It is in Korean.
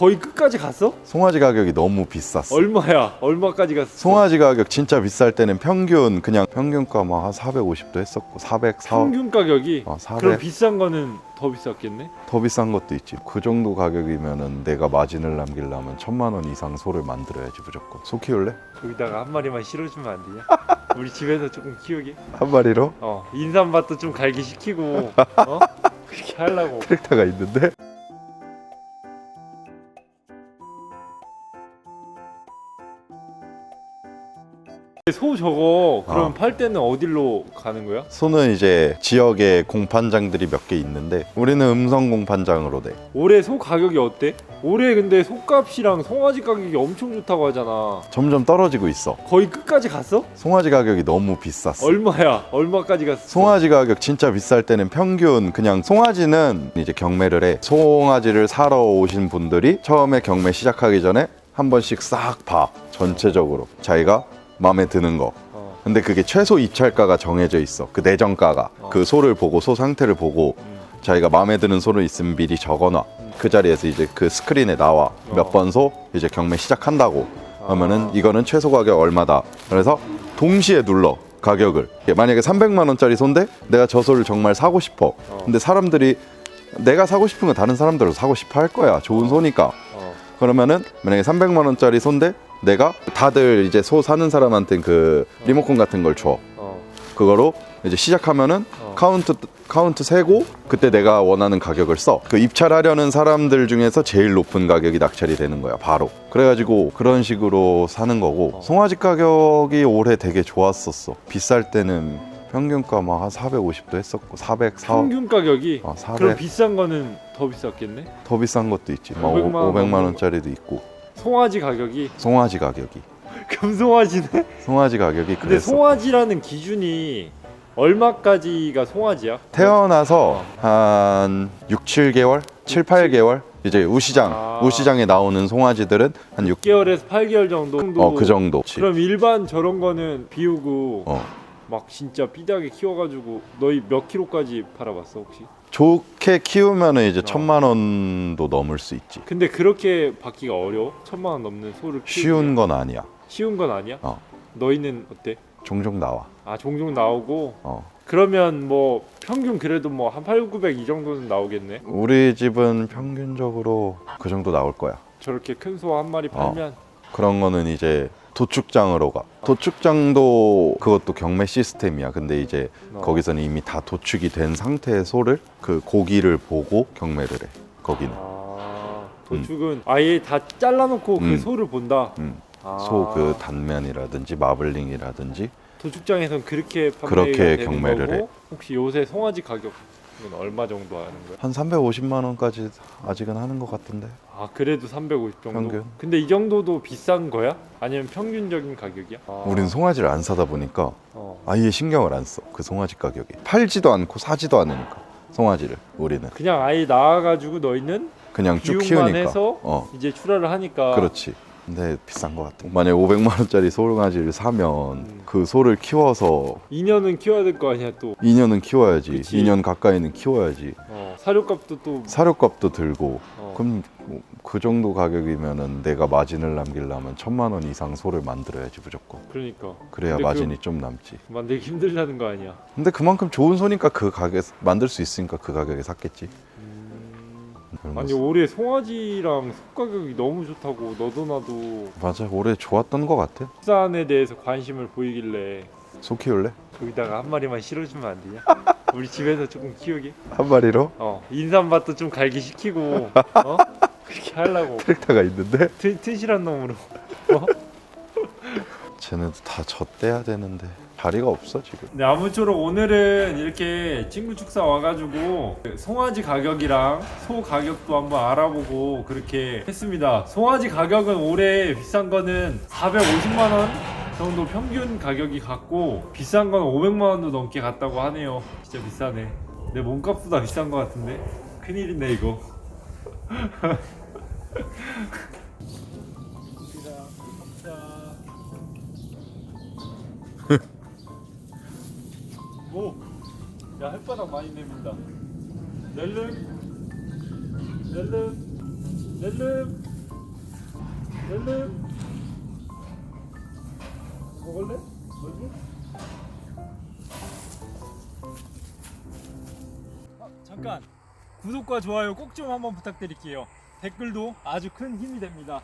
거의 끝까지 갔어? 송아지 가격이 너무 비쌌어. 얼마야? 얼마까지 갔어? 송아지 가격 진짜 비쌀 때는 평균 그냥 평균가 막 한 450도 했었고 400, 4, 평균 가격이 어, 400. 그럼 비싼 거는 더 비쌌겠네? 더 비싼 것도 있지. 그 정도 가격이면은 내가 마진을 남기려면 천만 원 이상 소를 만들어야지 무조건. 소 키울래? 거기다가 한 마리만 실어주면 안 되냐? 우리 집에서 조금 키우게. 한 마리로? 어 인삼밭도 좀 갈기 시키고 어 그렇게 하려고. 트랙터가 있는데? 소 저거 그럼 어. 팔 때는 어디로 가는 거야? 소는 이제 지역에 공판장들이 몇 개 있는데 우리는 음성 공판장으로 돼. 올해 소 가격이 어때? 올해 근데 소값이랑 송아지 가격이 엄청 좋다고 하잖아. 점점 떨어지고 있어. 거의 끝까지 갔어? 송아지 가격이 너무 비쌌어. 얼마야? 얼마까지 갔어? 송아지 가격 진짜 비쌀 때는 평균 그냥 송아지는 이제 경매를 해. 송아지를 사러 오신 분들이 처음에 경매 시작하기 전에 한 번씩 싹 봐. 전체적으로 자기가 마음에 드는 거. 어. 근데 그게 최소 입찰가가 정해져 있어. 그 내정가가. 어. 그 소를 보고 소 상태를 보고 음. 자기가 마음에 드는 소를 있으면 미리 적어놔. 그 자리에서 이제 그 스크린에 나와. 어. 몇번 소 이제 경매 시작한다고. 아. 이거는 최소 가격 얼마다. 그래서 동시에 눌러 가격을. 만약에 300만 원짜리 소인데 내가 저 소를 정말 사고 싶어. 어. 근데 사람들이 내가 사고 싶은 거 다른 사람들도 사고 싶어 할 거야. 좋은 소니까. 어. 그러면은 만약에 300만 원짜리 소인데 내가 다들 이제 소 사는 사람한테 그 리모컨 같은 걸 줘. 어. 그거로 이제 시작하면은 어. 카운트 카운트 세고 그때 내가 원하는 가격을 써. 그 입찰하려는 사람들 중에서 제일 높은 가격이 낙찰이 되는 거야, 바로. 그래가지고 그런 식으로 사는 거고 어. 송아지 가격이 올해 되게 좋았었어. 비쌀 때는 평균가 막 한 450도 했었고 400, 4, 평균 가격이 어, 400. 그럼 비싼 거는 더 비쌌겠네? 더 비싼 것도 있지. 막 500만 원 500만 넘는 원짜리도 있고 송아지 가격이 송아지 가격이 금송아지네? 송아지 가격이 근데 그랬어. 송아지라는 기준이 얼마까지가 송아지야? 태어나서 한 6, 7개월, 7, 8개월 이제 우시장, 아. 우시장에 나오는 송아지들은 한 6, 6개월에서 8개월 정도? 어, 그 정도. 그럼 일반 저런 거는 비우고 어. 막 진짜 삐딱하게 키워가지고 너희 몇 킬로까지 팔아봤어 혹시? 좋게 키우면은 이제 어. 천만 원도 넘을 수 있지. 근데 그렇게 받기가 어려워? 천만 원 넘는 소를 쉬운 건 아니야. 쉬운 건 아니야? 어. 너희는 어때? 종종 나와. 아 종종 나오고 어. 그러면 뭐 평균 그래도 뭐 한 8, 900 이 정도는 나오겠네 우리 집은 평균적으로 그 정도 나올 거야. 저렇게 큰 소 한 마리 어. 팔면 그런 거는 이제 도축장으로 가. 도축장도 그것도 경매 시스템이야. 근데 이제 어. 거기서는 이미 다 도축이 된 상태의 소를 그 고기를 보고 경매를 해. 거기는. 아 도축은 아예 다 잘라놓고 그 음. 소를 본다 음. 아. 소 그 단면이라든지 마블링이라든지 도축장에선 그렇게 판매가 그렇게 되는 경매를 거고 해. 혹시 요새 송아지 가격 은 얼마 정도 하는 거야? 한 350만 원까지 아직은 하는 것 같은데. 아 그래도 350 정도? 평균. 근데 이 정도도 비싼 거야? 아니면 평균적인 가격이야? 아. 우린 송아지를 안 사다 보니까 어. 아예 신경을 안 써. 그 송아지 가격에. 팔지도 않고 사지도 않으니까. 송아지를 우리는 그냥 아예 나와가지고 너희는 그냥 쭉 비용만 키우니까. 해서 어. 이제 출하를 하니까 그렇지. 근데 비싼 것 같아. 만약 500만 원짜리 송아지를 사면 음. 그 소를 키워서 2년은 키워야 될 거 아니야 또 2년은 키워야지. 그치. 2년 가까이는 키워야지. 어, 사료값도 또 사료값도 들고. 어. 그럼 뭐그 정도 가격이면은 내가 마진을 남기려면 천만 원 이상 소를 만들어야지 무조건. 그러니까 그래야 근데 마진이 좀 남지. 만들기 힘들다는 거 아니야 근데 그만큼 좋은 소니까 그 가격에 만들 수 있으니까 그 가격에 샀겠지. 그런 아니 거지. 올해 송아지랑 소 가격이 너무 좋다고 너도 나도 맞아. 올해 좋았던 것 같아. 축산에 대해서 관심을 보이길래 소 키울래? 거기다가 한 마리만 실어주면 안 되냐? 우리 집에서 조금 키우게 한 마리로? 어 인삼밭도 좀 갈기 시키고 어? 그렇게 하려고 트랙터가 있는데? 튼, 튼실한 놈으로 어? 쟤네도 다 젖대야 되는데 자리가 없어 지금. 네 아무쪼록 오늘은 이렇게 친구 축사 와가지고 송아지 가격이랑 소 가격도 한번 알아보고 그렇게 했습니다. 송아지 가격은 올해 비싼 거는 450만 원 정도 평균 가격이 갔고 비싼 건 500만 원도 넘게 갔다고 하네요. 진짜 비싸네. 내 몸값보다 비싼 거 같은데 큰일이네 이거. 오, 야 햇바닥 많이 내민다. 낼름, 낼름, 낼름. 렐름 먹을래? 뭐지? 아, 잠깐 구독과 좋아요 꼭 좀 한번 부탁드릴게요 댓글도 아주 큰 힘이 됩니다